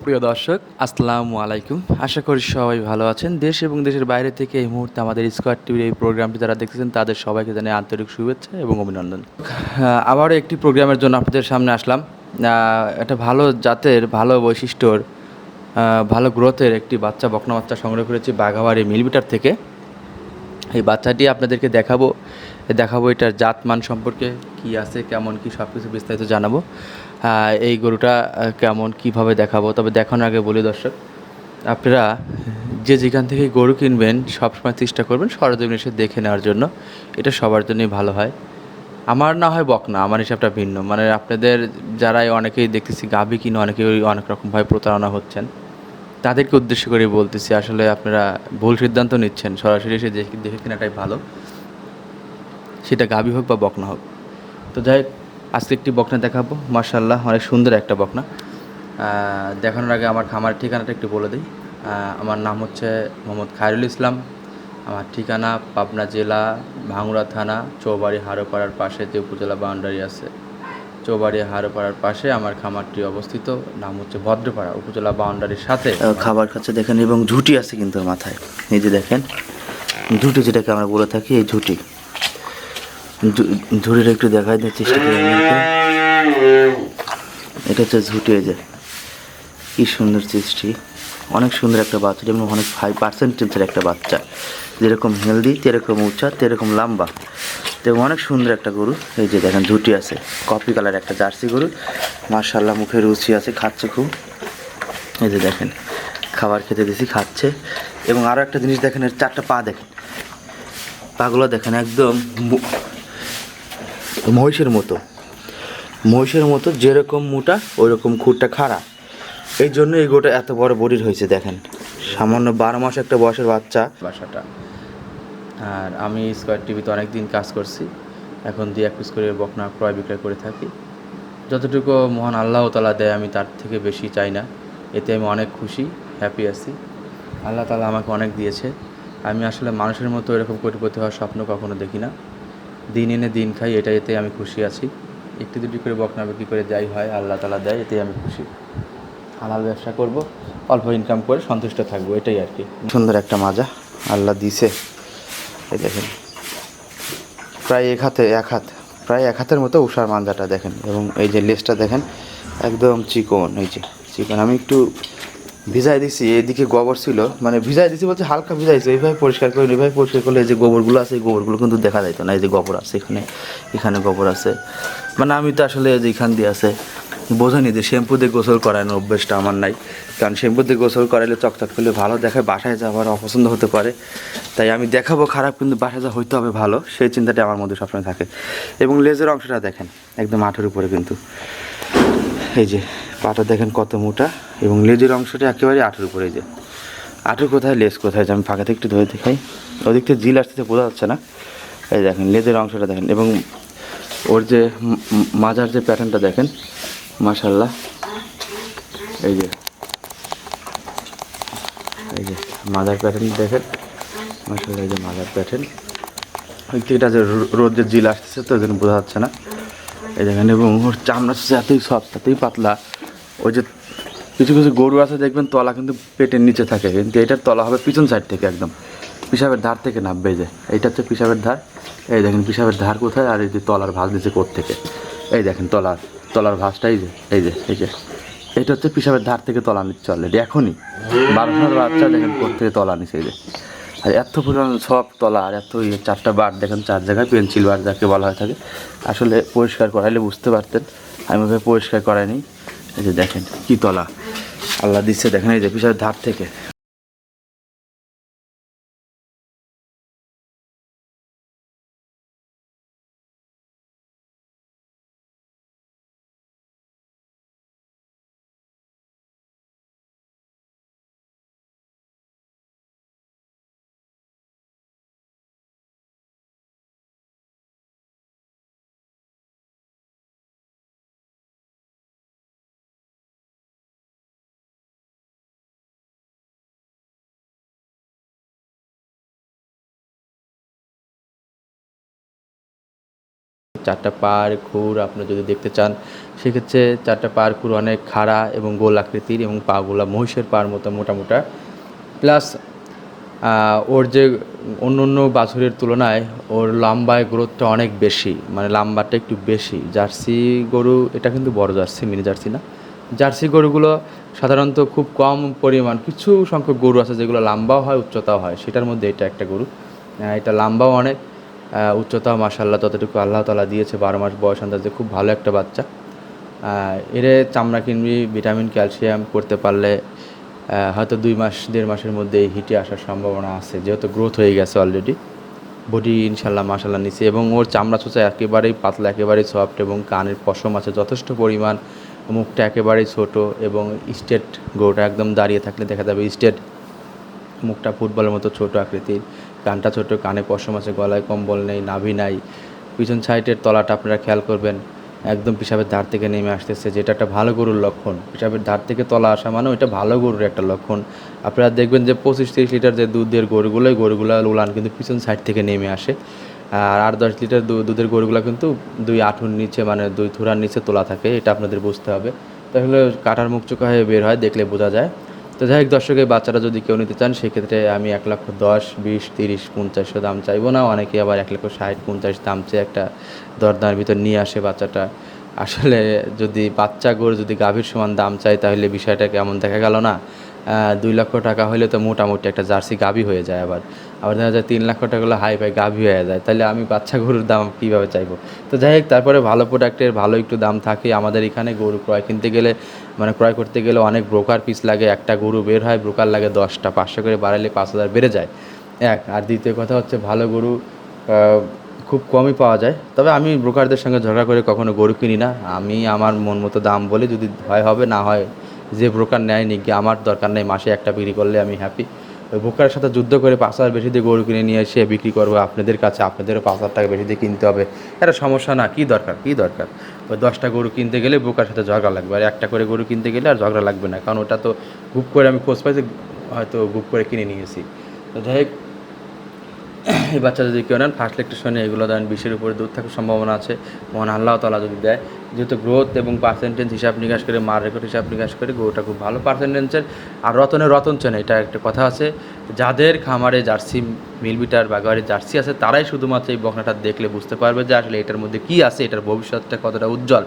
প্রিয় দর্শক, আসসালামু আলাইকুম। আশা করি সবাই ভালো আছেন। দেশ এবং দেশের বাইরে থেকে এই মুহূর্তে আমাদের স্কোয়ার টিভির এই প্রোগ্রামটি যারা দেখতেছেন, তাদের সবাইকে জানাই আন্তরিক শুভেচ্ছা এবং অভিনন্দন। আবারও একটি প্রোগ্রামের জন্য আপনাদের সামনে আসলাম। একটা ভালো জাতের, ভালো বৈশিষ্ট্যর ভালো গ্রোথের একটি বাচ্চা, বকনা বাচ্চা সংগ্রহ করেছি বাঘাবাড়ি মিলবিটার থেকে। এই বাচ্চাটি আপনাদেরকে দেখাবো। দেখাবো এটার জাত মান সম্পর্কে, কি আছে, কেমন, কি সব কিছু বিস্তারিত জানাব। এই গরুটা কেমন কীভাবে দেখাবো? তবে দেখানোর আগে বলি দর্শক আপনারা যে যেখান থেকে গরু কিনবেন সবসময় চেষ্টা করবেন সরজমিন এসে দেখে নেওয়ার জন্য। এটা সবার জন্যই ভালো হয়। আমার না হয় বক না আমার হিসাবটা ভিন্ন। মানে আপনাদের যারাই অনেকেই দেখতেছি গাভী কিনে অনেকেই অনেক রকমভাবে প্রতারণা হচ্ছেন। তাদেরকে উদ্দেশ্য করে বলতেছি আসলে আপনারা ভুল সিদ্ধান্ত নিচ্ছেন। সরাসরি এসে দেখে কেনাটাই ভালো। সেটা গাভী হোক বা বকনা হোক। তো যাই হোক, আজকে একটি বকনা দেখাবো। মার্শাল্লাহ অনেক সুন্দর একটা বকনা। দেখানোর আগে আমার খামার ঠিকানাটা একটু বলে দিই। আমার নাম হচ্ছে মোহাম্মদ খায়রুল ইসলাম। আমার ঠিকানা পাবনা জেলা, ভাঙুড়া থানা, চৌবাড়ি হারোপাড়ার পাশে যে উপজেলা বাউন্ডারি আছে। চৌবাড়ি হারোপাড়ার পাশে আমার খামারটি অবস্থিত। নাম হচ্ছে ভদ্রপাড়া, উপজেলা বাউন্ডারির সাথে। খাবার খাচ্ছে দেখেন, এবং ঝুটি আছে কিন্তু মাথায়। এই যে দেখেন, ঝুটি যেটাকে আমরা বলে থাকি, এই ঝুটি। ঝুটিটা একটু দেখাই দেওয়ার চেষ্টা করি। এটা হচ্ছে ঝুটি, এই যে। কি সুন্দর সৃষ্টি অনেক সুন্দর একটা বাচ্চা, যেমন অনেক ফাইভ পার্সেন্টেজের একটা বাচ্চা। যেরকম হেলদি, তেরকম উঁচা, তেরকম লম্বা। এবং অনেক সুন্দর একটা গরু। এই যে দেখেন, ঝুটি আছে। কফি কালার একটা জার্সি গরু। মার্শাল্লাহ মুখে রুচি আছে, খাচ্ছে খুব। এই যে দেখেন, খাবার খেতে দিছি, খাচ্ছে। এবং আরও একটা জিনিস দেখেন, এর চারটা পা দেখেন। পাগুলো দেখেন, একদম মহিষের মতো। মহিষের মতো যেরকম মোটা ওই রকম খুঁটটা খাড়া। এই জন্য এই গোটা এত বড় বডির হয়েছে, দেখেন। সামান্য বারো মাস একটা বয়সের বাচ্চা। বাসাটা। আর আমি স্কোয়ার টিভিতে অনেক দিন কাজ করছি। এখন দিয়ে এক পিস করে বকনা ক্রয় বিক্রয় করে থাকি। যতটুকু মহান আল্লাহ তালা দেয়, আমি তার থেকে বেশি চাই না। এতে আমি অনেক খুশি হ্যাপি আছি। আল্লাহ তালা আমাকে অনেক দিয়েছে। আমি আসলে মানুষের মতো এরকম কোটিপতি হওয়ার স্বপ্ন কখনো দেখি না। দিন এনে দিন খাই, এটা এতে আমি খুশি আছি। একটু দুটি করে বকনা বিক্রি করে যাই হয়, আল্লাহ তালা দেয়, এতেই আমি খুশি। হালাল ব্যবসা করব, অল্প ইনকাম করে সন্তুষ্ট থাকব, এটাই আর কি। সুন্দর একটা মাজা আল্লাহ দিছে। এই দেখেন, প্রায় এক হাতে, এক হাত, প্রায় এক হাতের মতো উষার মাঞ্জাটা দেখেন। এবং এই যে লেজটা দেখেন, একদম চিকন, এই যে চিকন। আমি একটু ভিজাই দিছি, এদিকে গোবর ছিল। মানে ভিজাই দিছি বলছে হালকা ভিজাইছে এইভাবে পরিষ্কার করে এইভাবে পরিষ্কার করলে যে গোবরগুলো আছে, এই গোবরগুলো কিন্তু দেখা যাইতো না, এই যে গোবর আছে এখানে এখানে গোবর আছে। মানে আমি তো আসলে এই যে এখান দিয়ে আছে বোঝানি যে শ্যাম্পু দিয়ে গোসল করানোর অভ্যেসটা আমার নাই। কারণ শ্যাম্পু দিয়ে গোসল করাইলে চকচক করলে ভালো দেখায়, বাসায় যাওয়ার অপছন্দ হতে পারে। তাই আমি দেখাবো খারাপ, কিন্তু বাসায় যা হইতে হবে ভালো, সেই চিন্তাটা আমার মধ্যে সবসময় থাকে। এবং লেজের অংশটা দেখেন, একদম আঠের উপরে কিন্তু। এই যে পাটা দেখেন কত মোটা এবং লেজের অংশটা একেবারে আঠের উপরে যে। আঠের কোথায়, লেজ কোথায়, যে আমি ফাঁকা থেকে একটু ধরে দেখাই। ওদিক থেকে জিল আসতে বোঝা যাচ্ছে না। এই দেখেন, লেজের অংশটা দেখেন এবং ওর যে মাজার যে প্যাটার্নটা দেখেন মাশাল্লাহ এই যে এই যে মাদার প্যাটার্ন দেখেন মাশাল্লাহ এই যে মাদার প্যাটার্ন। ওই এটা যে রোদ যে জিল আসতেছে, তো ওই জন্য বোঝা যাচ্ছে না। এই দেখেন, এবং ওর চামড়া এতই সফট এতই পাতলা। ওই যে কিছু কিছু গরু আছে, দেখবেন তলা কিন্তু পেটের নিচে থাকে, কিন্তু এটার তলা হবে পিছন সাইড থেকে একদম। পিসাবের ধার থেকে নামবে যে, এইটা হচ্ছে পিসাবের ধার। এই দেখেন পিসাবের ধার কোথায়, আর এই যে তলার ভাঁজ দিচ্ছে কোর থেকে। এই দেখেন তলার তলার ভাঁজটা এই যে এই যে এই যে। এটা হচ্ছে পিসাবের ধার থেকে তলা নিচ্ছে অলরেডি এখনই। বারোশোর বাচ্চা দেখেন কোর থেকে তলা নিচ্ছে এই যে। আর এত পরিমাণ সব তলা, আর এত ইয়ে চারটা বার দেখেন, চার জায়গায় পেন্সিল বার যাকে বলা হয়ে থাকে। আসলে পরিষ্কার করাইলে বুঝতে পারতেন, আমি ওভাবে পরিষ্কার করাইনি। এই যে দেখেন কি তলা। আল্লাহ দিচ্ছে দেখেন এই যে পিছনের ধার থেকে। চারটা পাড় খুর আপনি যদি দেখতে চান, সেক্ষেত্রে চারটা পাড় খুর অনেক খাড়া এবং গোল আকৃতির এবং পাগুলা মহিষের পাড় মতো মোটা মোটা প্লাস ওর যে অন্য অন্য বাছুরের তুলনায় ওর লম্বায় গ্রোথটা অনেক বেশি মানে লম্বাটা একটু বেশি। জার্সি গরু, এটা কিন্তু বড় জার্সি, মিনি জার্সি না। জার্সি গরুগুলো সাধারণত খুব কম পরিমাণ, কিছু সংখ্যক গরু আছে যেগুলো লম্বাও হয়, উচ্চতাও হয়, সেটার মধ্যে এটা একটা গরু। এটা লম্বাও অনেক আহ, উচ্চতাও মাসাল্লাহ ততটুকু আল্লাহ তালা দিয়েছে বারো মাস বয়স আন্দাজে খুব ভালো একটা বাচ্চা। এর চামড়া কিনবি ভিটামিন ক্যালসিয়াম করতে পারলে হয়তো দুই মাস দেড় মাসের মধ্যে হিটে আসার সম্ভাবনা আছে যেহেতু গ্রোথ হয়ে গেছে অলরেডি বডি ইনশাল্লাহ মাসাল্লাহ নিচে এবং ওর চামড়া চোচা একেবারেই পাতলা একেবারেই সফট এবং কানের পশম আছে যথেষ্ট পরিমাণ। মুখটা একেবারেই ছোট এবং স্টেট গরুটা একদম দাঁড়িয়ে থাকলে দেখা যাবে স্টেট মুখটা ফুটবলের মতো ছোট আকৃতির। কানটা ছোট, কানে পশম আছে, গলায় কম্বল নেই, নাভি নাই। পিছন সাইডের তলাটা আপনারা খেয়াল করবেন, একদম পিসাবের ধার থেকে নেমে আসতেছে, যেটা একটা ভালো গরুর লক্ষণ। পিসাবের ধার থেকে তলা আসা মানে ওইটা ভালো গরুর একটা লক্ষণ। আপনারা দেখবেন যে পঁচিশ তিরিশ লিটার যে দুধের গরুগুলো ওই গরুগুলো উলান কিন্তু পিছন সাইড থেকে নেমে আসে। আর আট দশ লিটার দুধের গরুগুলো কিন্তু দুই আঠুর নিচে মানে দুই থুরার নিচে তোলা থাকে, এটা আপনাদের বুঝতে হবে। তাহলে কাটার মুখ চোখা হয়ে বের হয়, দেখলে বোঝা যায়। তো যাই হোক দর্শকের বাচ্চারা যদি কেউ নিতে চান, সেক্ষেত্রে আমি এক লক্ষ দশ, বিশ, তিরিশ পঞ্চাশও দাম চাইব না। অনেকে আবার এক লক্ষ ষাট, পঞ্চাশ দাম চেয়ে একটা দরদামের ভিতর নিয়ে আসে বাচ্চাটা। আসলে যদি বাচ্চা গরু যদি গাভীর সমান দাম চায়, তাহলে বিষয়টা কেমন দেখা গেল না? দুই লক্ষ টাকা হলে তো মোটামুটি একটা জার্সি গাভী হয়ে যায় আবার। আবার দেখা যায় তিন লাখ টাকা হলে হাই ফাই গাভী হয়ে যায়। তাহলে আমি বাচ্চা গরুর দাম কীভাবে চাইব? তো যাই হোক, তারপরে ভালো প্রোডাক্টের ভালো একটু দাম থাকে। আমাদের এখানে গরু ক্রয় কিনতে গেলে মানে ক্রয় করতে গেলে অনেক ব্রোকার পিস লাগে। একটা গরু বের হয় ব্রোকার লাগে দশটা, পাঁচশো করে বাড়ালে পাঁচ হাজার বেড়ে যায়। এক, আর দ্বিতীয় কথা হচ্ছে ভালো গরু খুব কমই পাওয়া যায়। তবে আমি ব্রোকারদের সঙ্গে ঝগড়া করে কখনো গরু কিনি না। আমি আমার মন মতো দাম বলে যদি হয়, হবে, না হয়, যে ব্রোকার নেয় নি গিয়ে আমার দরকার নেই, মাসে একটা বিক্রি করলে আমি হ্যাপি ব্রোকারের সাথে যুদ্ধ করে পাঁচ হাজার বেশি দিয়ে গরু কিনে নিয়ে এসে বিক্রি করব আপনাদের কাছে, আপনাদেরও পাঁচ হাজার টাকা বেশি দিয়ে কিনতে হবে। এটা সমস্যা না, কী দরকার কী দরকার? ওই দশটা গরু কিনতে গেলে বোকার সাথে ঝগড়া লাগবে, আর একটা করে গরু কিনতে গেলে আর ঝগড়া লাগবে না, কারণ ওটা তো গুপ করে আমি খোঁজ পাই যে হয়তো গুপ করে কিনে নিয়েছি তো যাই হোক এই বাচ্চা যদি কেউ নেন ফার্স্ট লেকটেশনে এগুলো দেন বিশের উপরে দূর থাকার সম্ভাবনা আছে। মহান আল্লাহ তালা যদি দেয়, যেহেতু গ্রোথ এবং পার্সেন্টেজ হিসাব নিকাশ করে, মার রেকর্ড হিসাব নিকাশ করে, গরুটা খুব ভালো পার্সেন্টেজের আর রতনে রতন চেন এটা একটা কথা আছে। যাদের খামারে জার্সি, মিলবিটার বা গাড়ির জার্সি আছে, তারাই শুধুমাত্র এই বকনাটা দেখলে বুঝতে পারবে যে আসলে এটার মধ্যে কী আছে, এটার ভবিষ্যৎটা কতটা উজ্জ্বল।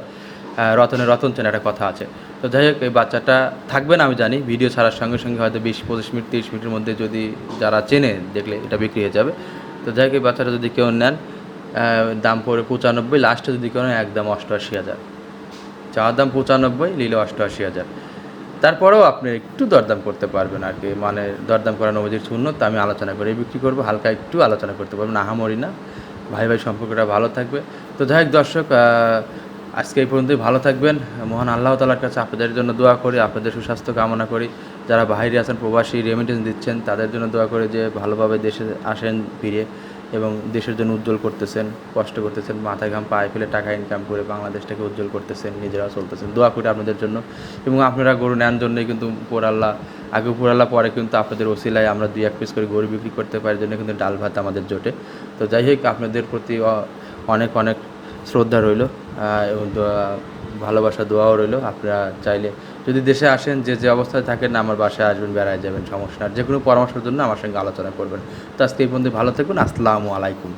রতনে রতন চেন একটা কথা আছে। তো যাই হোক, এই বাচ্চাটা থাকবে না, আমি জানি। ভিডিও ছাড়ার সঙ্গে সঙ্গে হয়তো বিশ, পঁচিশ মিনিট, তিরিশ মিনিটের মধ্যে যদি যারা চেনে, দেখলে এটা বিক্রি হয়ে যাবে। তো যাই হোক, এই বাচ্চাটা যদি কেউ নেন দাম পড়ে পঁচানব্বই, লাস্টে যদি কেউ নেন একদম অষ্টআশি হাজার। চাওয়ার দাম পঁচানব্বই, নিলে অষ্টআশি হাজার। তারপরেও আপনি একটু দরদাম করতে পারবেন আর কি। মানে দরদাম করা নবজির শূন্য তা আমি আলোচনা করে বিক্রি করব, হালকা একটু আলোচনা করতে পারবেন। আহামরি না। ভাই ভাই সম্পর্কটা ভালো থাকবে। তো যাই হোক, দর্শক আজকে এই পর্যন্তই। ভালো থাকবেন। মহান আল্লাহ তালার কাছে আপনাদের জন্য দোয়া করি, আপনাদের সুস্বাস্থ্য কামনা করি। যারা বাইরে আছেন, প্রবাসী রেমিটেন্স দিচ্ছেন, তাদের জন্য দোয়া করি যে ভালোভাবে দেশে আসেন ফিরে এবং দেশের জন্য উজ্জ্বল করতেছেন, কষ্ট করতেছেন মাথায় ঘাম পায়ে ফেলে টাকা ইনকাম করে বাংলাদেশটাকে উজ্জ্বল করতেছেন নিজেরা চলতেছেন। দোয়া করি আপনাদের জন্য। এবং আপনারা গরু নেন জন্যই কিন্তু উপরাল্লাহ আগে উপরাল্লাহ পরে কিন্তু আপনাদের ওসিলায় আমরা দুই এক পিস করে গরু বিক্রি করতে পারি জন্য কিন্তু ডাল ভাত আমাদের জোটে। তো যাই হোক, আপনাদের প্রতি অনেক অনেক শ্রদ্ধা রইল। এবং ভালোবাসা, দোয়াও রইল। আপনারা চাইলে যদি দেশে আসেন, যে যে অবস্থায় থাকেন, আমার বাসায় আসবেন, বেড়ায় যাবেন, সমস্যা। আর যে কোনো পরামর্শের জন্য আমার সঙ্গে আলোচনা করবেন। তো আজকে এই পর্যন্ত ভালো থাকুন। আসসালামু আলাইকুম।